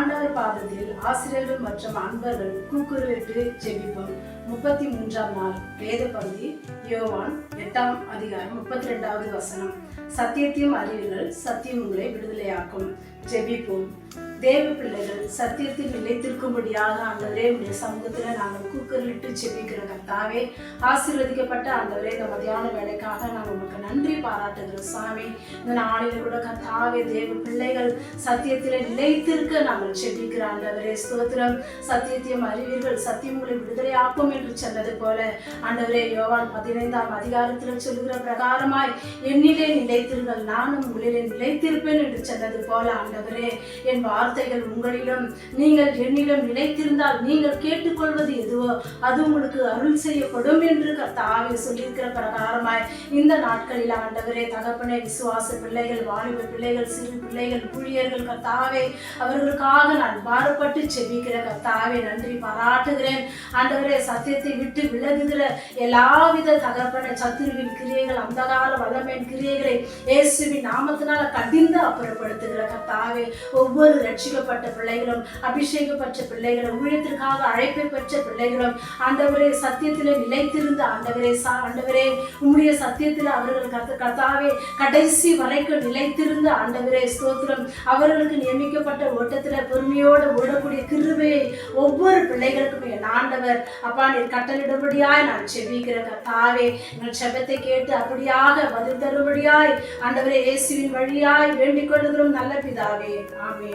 ஆண்டவர் பாதத்தில் ஆசிரியர்கள் மற்றும் அன்பர்கள் கூக்குரலிட்டு ஜெபிப்போம். முப்பத்தி மூன்றாம் நாள் வேத பகுதி யோவான் எட்டாம் அதிகாரம் முப்பத்தி ரெண்டாவது வசனம். சத்தியத்தையும் அறிவீர்கள் சத்தியம் உங்களை விடுதலையாக்கும். ஜெபிப்போம். தேவ பிள்ளைகள் சத்தியத்தில் நிலைத்திருக்கும்படியாக ஆண்டவரே உடைய சமூகத்தில் நாங்கள் கூக்கலிட்டு செபிக்கிற கர்த்தாவே ஆசீர்வதிக்கப்பட்ட ஆண்டவரே இந்த மதியான வேலைக்காக நாங்கள் உங்களுக்கு நன்றி பாராட்டுகிறோம் சாமி இந்த நாளில் கூட கர்த்தாவே தேவ பிள்ளைகள் சத்தியத்தில் நிலைத்திருக்க நாங்கள் செபிக்கிற ஆண்டவரே ஸ்தோத்திரம். சத்தியத்தையும் அறிவீர்கள் சத்தியம் உங்களை விடுதலையாக்கும் என்று சொன்னது போல ஆண்டவரே யோவான் பதினைந்தாம் அதிகாரத்தில் சொல்லுகிற பிரகாரமாய் என்னிலே நிலைத்திருங்கள் நானும் உங்களிலே நிலைத்திருப்பேன் என்று சொன்னது போல ஆண்டவரே என் வார்த்தைகள் உங்களிடம் நீங்கள் என்னிடம் நினைத்திருந்தால் நீங்கள் கேட்டுக்கொள்வது எதுவோ அது உங்களுக்கு அருள் செய்யப்படும் என்று கர்த்தாவே சொல்லியிருக்கிற பிரகாரமாய் இந்த நாட்களில் ஆண்டவரே தகப்பனே விசுவாச பிள்ளைகள் வாலிப பிள்ளைகள் சிறு பிள்ளைகள் ஊழியர்கள் கர்த்தாவே அவர்களுக்காக நான் பாரப்பட்டு செவிக்கிற கர்த்தாவே நன்றி பாராட்டுகிறேன். ஆண்டவரே சத்தியத்தை விட்டு விலகுகிற எல்லாவித தகப்பன சத்துருவின் கிரியைகள் அந்தகால வல்லமையின் கிரியைகளை இயேசுவின் நாமத்தினால கடிந்து அப்புறப்படுத்துகிற கர்த்தாவே ஒவ்வொரு ரட்சிக்கப்பட்ட பிள்ளைகளும் அபிஷேகப்பட்ட பிள்ளைகளும் ஊழியத்திற்காக அழைப்பை பெற்ற பிள்ளைகளும் ஆண்டவரே சத்தியத்திலே நிலைத்திருந்த ஆண்டவரே சா ஆண்டவரே உம்முடைய சத்தியத்தில் அவர்கள் கத்து கர்த்தாவே கடைசி வரைக்கும் நிலைத்திருந்த ஆண்டவரே ஸ்தோத்திரம். அவர்களுக்கு நியமிக்கப்பட்ட ஓட்டத்தில் பொறுமையோடு ஓடக்கூடிய கிருபையை ஒவ்வொரு பிள்ளைகளுக்கும் என் ஆண்டவர் அப்பா நீர் கட்டளிடும்படியாய் நான் செபிக்கிற கர்த்தாவே எங்கள் செபத்தை கேட்டு அப்படியாக பதில் தரும்படியாய் ஆண்டவரே இயேசுவின் வழியாய் வேண்டிக் கொள்ளுகிறோம் நல்ல பிதாவே. ஆமே